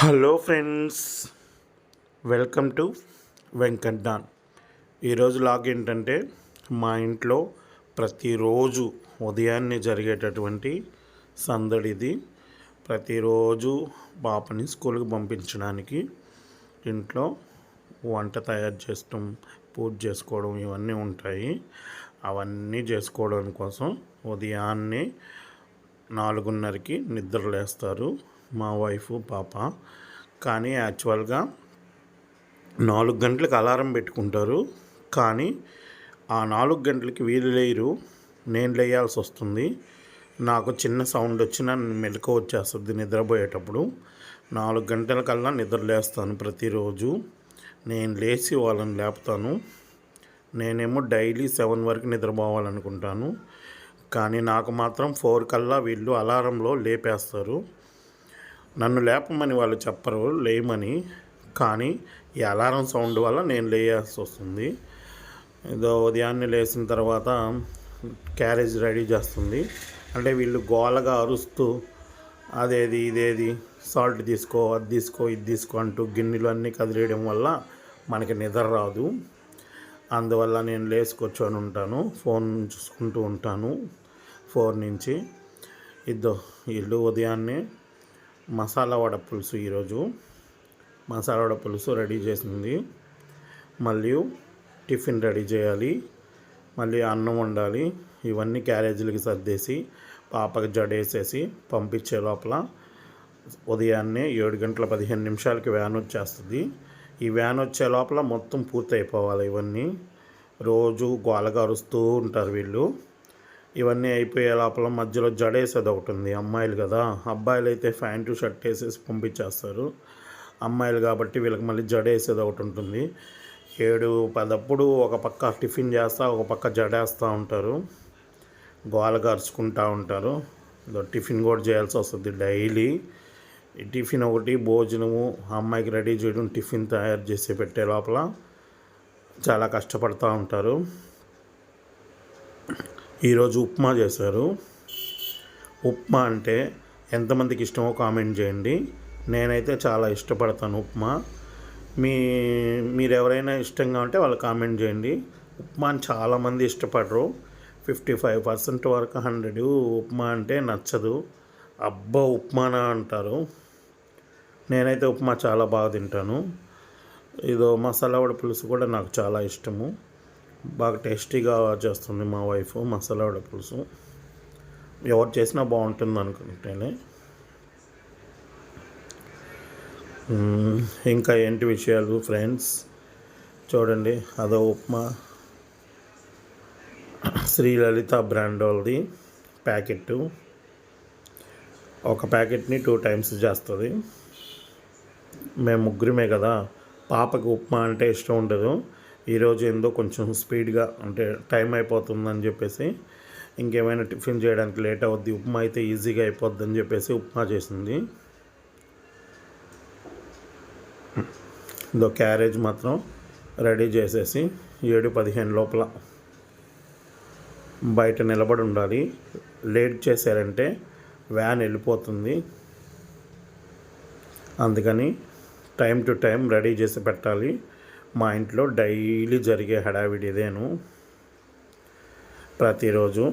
Hello friends welcome to Venkat Don. ఈరోజు log ఏంటంటే మా ఇంట్లో ప్రతిరోజు ఉదయాన్నే జరిగేటటువంటి సందడిది. ప్రతిరోజు పాపని స్కూల్కి పంపించడానికి ఇంట్లో వంట తయారు చేస్తాం పూజ చేసుకోవడం ఇవన్నీ ఉంటాయి. అవన్నీ చేసుకోవడం కోసం ఉదయాన్నే నాలుగున్నరకి నిద్ర లేస్తారు మా వైఫ్ పాప. కానీ యాక్చువల్గా నాలుగు గంటలకు అలారం పెట్టుకుంటారు. కానీ ఆ నాలుగు గంటలకి వీలు లేరు. నేను లేయాల్సి వస్తుంది నాకు చిన్న సౌండ్ వచ్చినా మెలకు వచ్చేస్తుంది నిద్రపోయేటప్పుడు. నాలుగు గంటలకల్లా నిద్ర లేస్తాను ప్రతిరోజు. నేను లేచి వాళ్ళని లేపుతాను. నేనేమో డైలీ సెవెన్ వరకు నిద్రపోవాలనుకుంటాను. కానీ నాకు మాత్రం ఫోర్ కల్లా వీళ్ళు అలారంలో లేపేస్తారు. నన్ను లేపమని వాళ్ళు చెప్పరు లేయమని. కానీ ఈ అలారం సౌండ్ వల్ల నేను లేయాల్సి వస్తుంది. ఏదో ఉదయాన్నే లేచిన తర్వాత క్యారేజ్ రెడీ చేస్తుంది. అంటే వీళ్ళు గోలగా అరుస్తూ అదేది ఇదేది సాల్ట్ తీసుకో అది తీసుకో ఇది తీసుకో అంటూ గిన్నెలు అన్నీ కదిలేయడం వల్ల మనకి నిద్ర రాదు. అందువల్ల నేను లేచుకొచ్చుని ఉంటాను. ఫోన్ చూసుకుంటూ ఉంటాను. ఫోన్ నుంచి ఇద్దో ఇల్లు ఉదయాన్నే మసాలా వడ పులుసు ఈరోజు. మసాలా వడ పులుసు రెడీ చేసింది. మళ్ళీ టిఫిన్ రెడీ చేయాలి. మళ్ళీ అన్నం వండాలి. ఇవన్నీ క్యారేజీలకి సర్దేసి పాపకి జడేసేసి పంపించే లోపల ఉదయాన్నే ఏడు గంటల పదిహేను నిమిషాలకి వ్యాన్ వచ్చేస్తుంది. ఈ వ్యాన్ వచ్చే లోపల మొత్తం పూర్తి అయిపోవాలి ఇవన్నీ. రోజు గోలగా అరుస్తూ ఉంటారు వీళ్ళు. ఇవన్నీ అయిపోయే లోపల మధ్యలో జడేసేది ఒకటి ఉంది. అమ్మాయిలు కదా. అబ్బాయిలు అయితే ప్యాంటు షర్ట్ వేసేసి పంపించేస్తారు. అమ్మాయిలు కాబట్టి వీళ్ళకి మళ్ళీ జడేసేది ఒకటి ఉంటుంది. ఏడు పదప్పుడు ఒక పక్క టిఫిన్ చేస్తా ఒక పక్క జడేస్తూ ఉంటారు. గోలగా అరుచుకుంటూ ఉంటారు. టిఫిన్ కూడా చేయాల్సి వస్తుంది డైలీ. టిఫిన్ ఒకటి భోజనము అమ్మాయికి రెడీ చేయడం టిఫిన్ తయారు చేసి పెట్టే లోపల చాలా కష్టపడుతూ ఉంటారు. ఈరోజు ఉప్మా చేశారు. ఉప్మా అంటే ఎంతమందికి ఇష్టమో కామెంట్ చేయండి. నేనైతే చాలా ఇష్టపడతాను ఉప్మా. మీ మీరు ఎవరైనా ఇష్టంగా ఉంటే వాళ్ళు కామెంట్ చేయండి. ఉప్మాని చాలామంది ఇష్టపడరు. ఫిఫ్టీ ఫైవ్ పర్సెంట్ వరకు హండ్రెడ్ ఉప్మా అంటే నచ్చదు. అబ్బా ఉప్మానా అంటారు. నేనైతే ఉప్మా చాలా బాగా తింటాను. ఇదో మసాలా వడ పులుసు కూడా నాకు చాలా ఇష్టము. బాగా టేస్టీగా చేస్తుంది మా వైఫ్ మసాలా వడ పులుసు. ఎవరు చేసినా బాగుంటుంది అనుకుంటేనే. ఇంకా ఏంటి విషయాలు ఫ్రెండ్స్? చూడండి అదో ఉప్మా. శ్రీ లలిత బ్రాండ్ వాళ్ళది ప్యాకెట్ ఒక ప్యాకెట్ని టూ టైమ్స్ చేస్తుంది. మేము ముగ్గురమే కదా. పాపకి ఉప్మా అంటే ఇష్టం ఉండదు. ఈరోజు ఏందో కొంచెం స్పీడ్గా అంటే టైం అయిపోతుందని చెప్పేసి ఇంకేమైనా టిఫిన్ చేయడానికి లేట్ అవుద్ది. ఉప్మా అయితే ఈజీగా అయిపోద్ది అని చెప్పేసి ఉప్మా చేసింది. ఇదో క్యారేజ్ మాత్రం రెడీ చేసేసి ఏడు పదిహేను లోపల బయట నిలబడి ఉండాలి. లేట్ చేశారంటే వ్యాన్ వెళ్ళిపోతుంది. అందుకని టైం టు టైం రెడీ చేసి పెట్టాలి. మా ఇంట్లో డైలీ జరిగే హడావిడి ఇదేను. ప్రతిరోజు